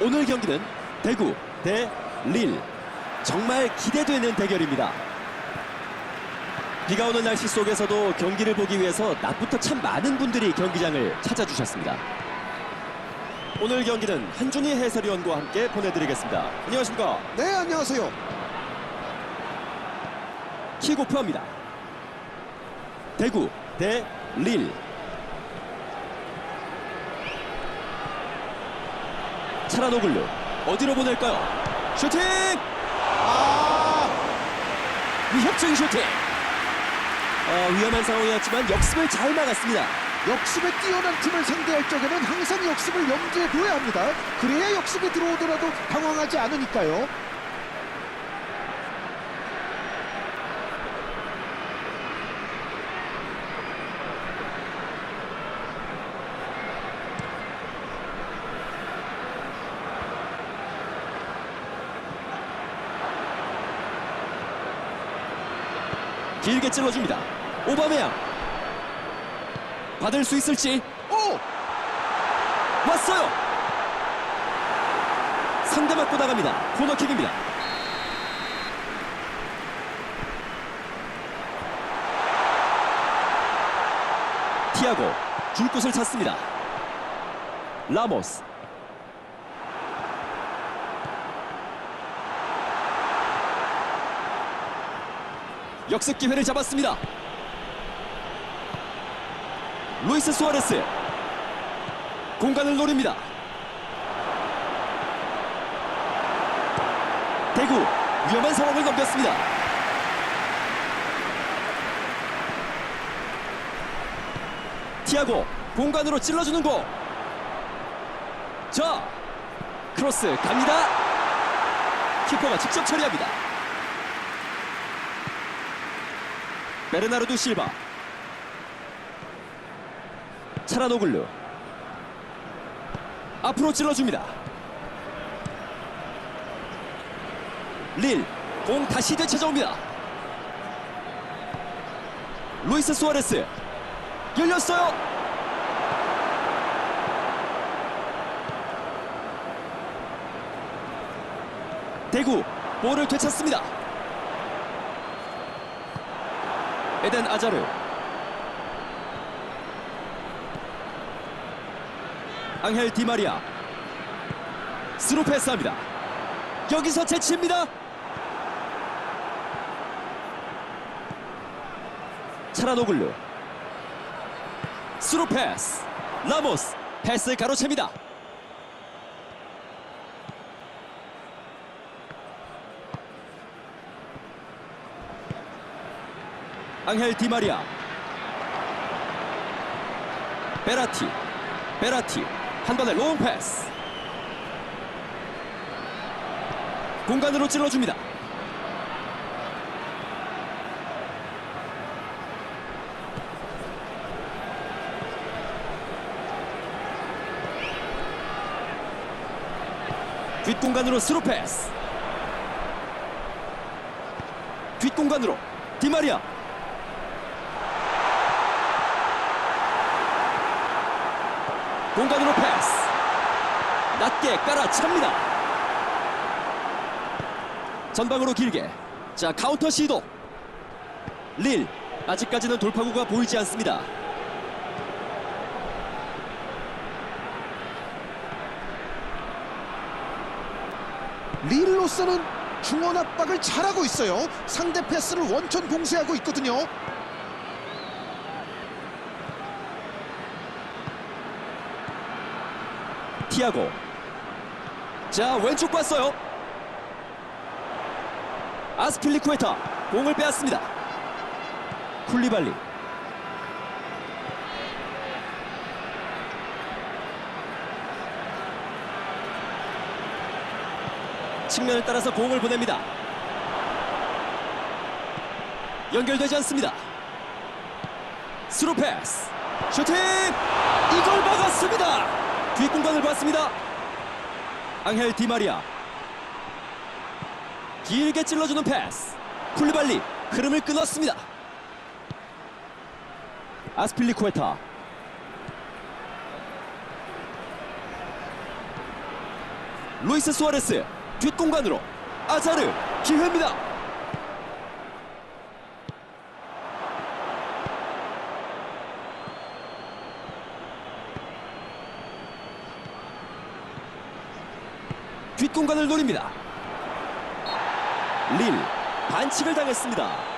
오늘 경기는 대구 대 릴. 정말 기대되는 대결입니다. 비가 오는 날씨 속에서도 경기를 보기 위해서 낮부터 참 많은 분들이 경기장을 찾아주셨습니다. 오늘 경기는 한준희 해설위원과 함께 보내드리겠습니다. 안녕하십니까? 네, 안녕하세요. 킥오프합니다. 대구 대 릴. 차라노글루 어디로 보낼까요? 슈팅! 아, 위협적인 슈팅. 아, 위험한 상황이었지만 역습을 잘 막았습니다. 역습에 뛰어난 팀을 상대할 적에는 항상 역습을 염두에 둬야 합니다. 그래야 역습이 들어오더라도 당황하지 않으니까요. 길게 찔러줍니다. 오바메양 받을 수 있을지 오! 왔어요. 상대 맞고 나갑니다. 코너킥입니다. 티아고 줄 곳을 찾습니다. 라모스 역습 기회를 잡았습니다. 루이스 수아레스 공간을 노립니다. 대구 위험한 상황을 넘겼습니다. 티아고 공간으로 찔러주는 공. 자 크로스 갑니다. 키퍼가 직접 처리합니다. 베르나르도 실바 차라노글루 앞으로 찔러줍니다. 릴, 공 다시 되찾아옵니다. 루이스 수아레스 열렸어요. 대구 볼을 되찾습니다. 에덴 아자르 앙헬 디마리아 스루 패스합니다. 여기서 재치입니다. 차라노글루 스루 패스 라모스 패스 가로챕니다. 앙헬 디마리아. 베라티 베라티 한 번에 롱 패스. 공간으로 찔러줍니다. 뒷공간으로 스루 패스. 뒷공간으로 디마리아 공간으로 패스. 낮게 깔아찹니다. 전방으로 길게. 자 카운터 시도. 릴 아직까지는 돌파구가 보이지 않습니다. 릴로서는 중원 압박을 잘하고 있어요. 상대 패스를 원천 봉쇄하고 있거든요. 티아고. 자 왼쪽 봤어요. 아스필리쿠에타 공을 빼앗습니다. 쿨리발리. 측면을 따라서 공을 보냅니다. 연결되지 않습니다. 스루 패스. 슈팅! 이걸 막았습니다 뒷공간을 봤습니다. 앙헬 디마리아. 길게 찔러주는 패스. 쿨리발리 흐름을 끊었습니다. 아스필리쿠에타. 루이스 수아레스 뒷공간으로 아자르 기회입니다. 뒷공간을 노립니다. 릴 반칙을 당했습니다.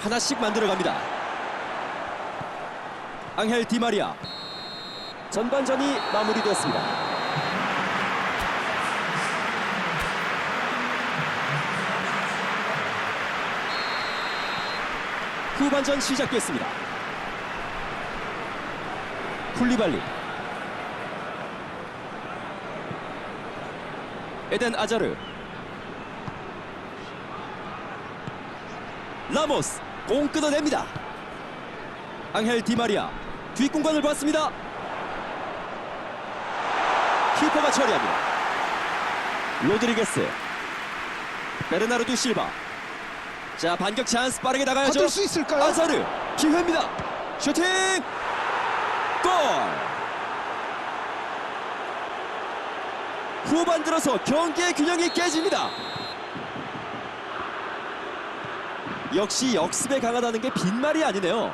하나씩 만들어갑니다. 앙헬 디마리아 전반전이 마무리됐습니다. 후반전 시작됐습니다. 쿨리발리 에덴 아자르 라모스 공 끊어냅니다. 앙헬 디마리아 뒷공간을 봤습니다. 키퍼가 처리합니다. 로드리게스 베르나르도 실바 자 반격 찬스 빠르게 나가야죠. 받을 수 있을까요? 아자르 기회입니다. 슈팅 골. 후반 들어서 경기의 균형이 깨집니다. 역시 역습에 강하다는 게 빈말이 아니네요.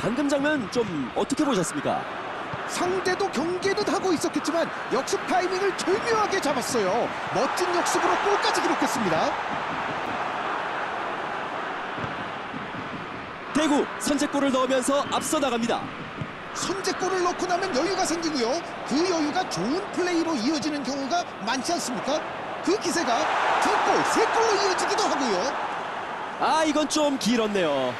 방금 장면 좀 어떻게 보셨습니까? 상대도 경계는 하고 있었겠지만 역습 타이밍을 절묘하게 잡았어요. 멋진 역습으로 골까지 기록했습니다. 대구 선제골을 넣으면서 앞서 나갑니다. 선제골을 넣고 나면 여유가 생기고요. 그 여유가 좋은 플레이로 이어지는 경우가 많지 않습니까? 그 기세가 두 골, 세 골로 이어지기도 하고요. 아 이건 좀 길었네요.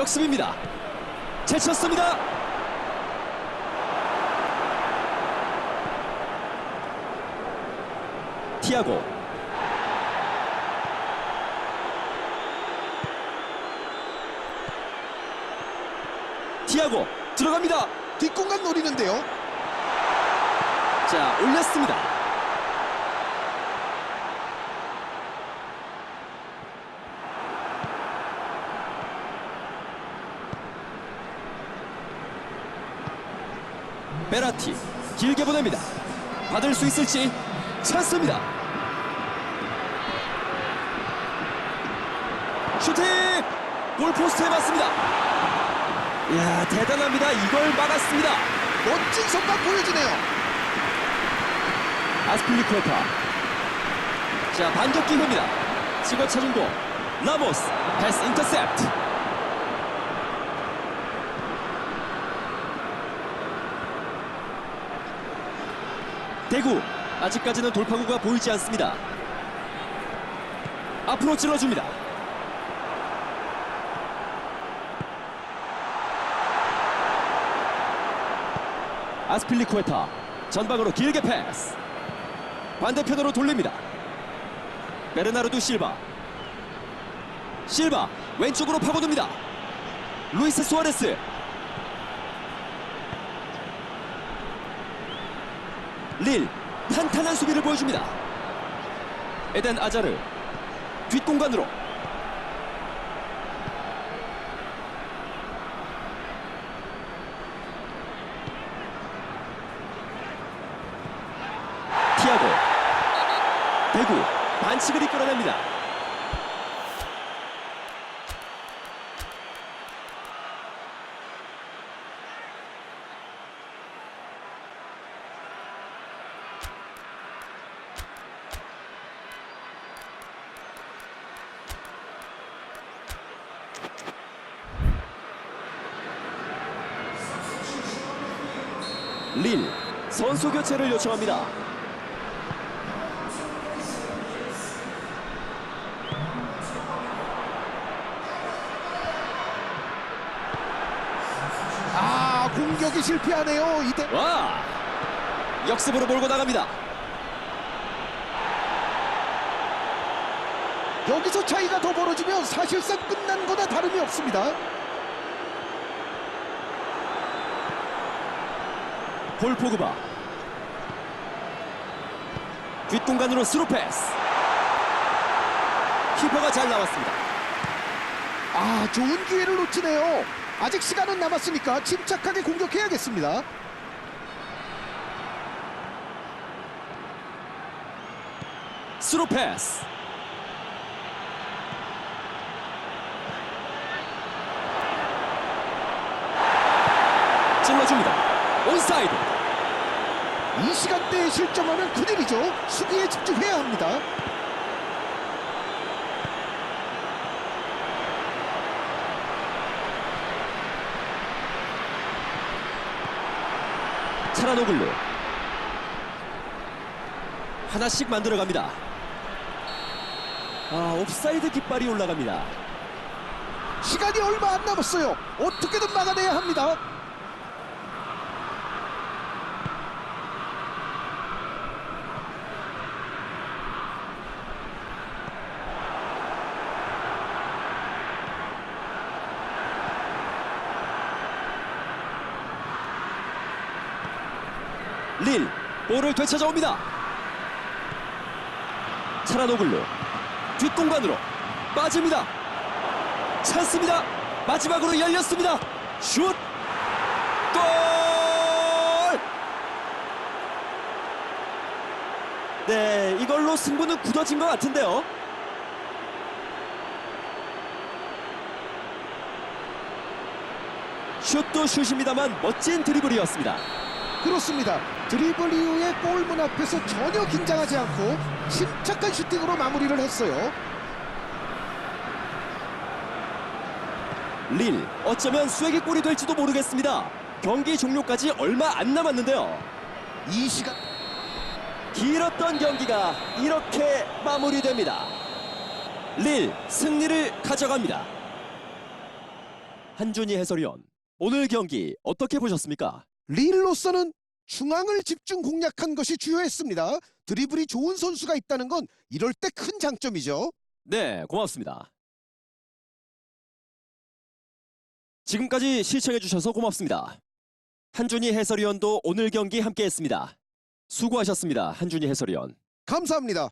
역습입니다. 제쳤습니다. 티아고 티아고 들어갑니다. 뒷공간 노리는데요. 자 올렸습니다. 베라티 길게 보냅니다. 받을 수 있을지 찬스입니다. 슈팅 골포스트에 맞습니다. 이야 대단합니다. 이걸 막았습니다. 멋진 선방 보여지네요. 아스필리쿠에타 자 반격 기회입니다 찍어 차준 공 라모스 패스 인터셉트 대구 아직까지는 돌파구가 보이지 않습니다 앞으로 찔러줍니다 아스필리쿠에타 전방으로 길게 패스 반대편으로 돌립니다. 베르나르도 실바. 실바 왼쪽으로 파고듭니다. 루이스 수아레스. 릴 탄탄한 수비를 보여줍니다. 에덴 아자르 뒷공간으로 티아고 대구 반칙을 이끌어냅니다. 릴 선수 교체를 요청합니다. 아아 공격이 실패하네요. 이대 와! 역습으로 몰고 나갑니다. 여기서 차이가 더 벌어지면 사실상 끝난 거나 다름이 없습니다. 폴 포그바. 뒷공간으로 스루 패스. 키퍼가 잘 나왔습니다. 아 좋은 기회를 놓치네요. 아직 시간은 남았으니까 침착하게 공격해야겠습니다. 스루 패스. 찔러줍니다. 온사이드. 이 시간대에 실점하면 큰일이죠. 수비에 집중해야 합니다. 차라노글루. 하나씩 만들어갑니다. 아, 옵사이드 깃발이 올라갑니다. 시간이 얼마 안 남았어요. 어떻게든 막아내야 합니다. 릴 볼을 되찾아옵니다. 차라노글루 뒷공간으로 빠집니다. 찬스입니다. 마지막으로 열렸습니다. 슛! 골! 네, 이걸로 승부는 굳어진 것 같은데요. 슛도 슛입니다만 멋진 드리블이었습니다. 그렇습니다. 드리블 이후에 골문 앞에서 전혀 긴장하지 않고 침착한 슈팅으로 마무리를 했어요. 릴 어쩌면 수액의 골이 될지도 모르겠습니다. 경기 종료까지 얼마 안 남았는데요. 이 시간 길었던 경기가 이렇게 마무리됩니다. 릴 승리를 가져갑니다. 한준희 해설위원 오늘 경기 어떻게 보셨습니까? 릴로서는 중앙을 집중 공략한 것이 주요했습니다. 드리블이 좋은 선수가 있다는 건 이럴 때 큰 장점이죠. 네, 고맙습니다. 지금까지 시청해주셔서 고맙습니다. 한준희 해설위원도 오늘 경기 함께했습니다. 수고하셨습니다. 한준희 해설위원. 감사합니다.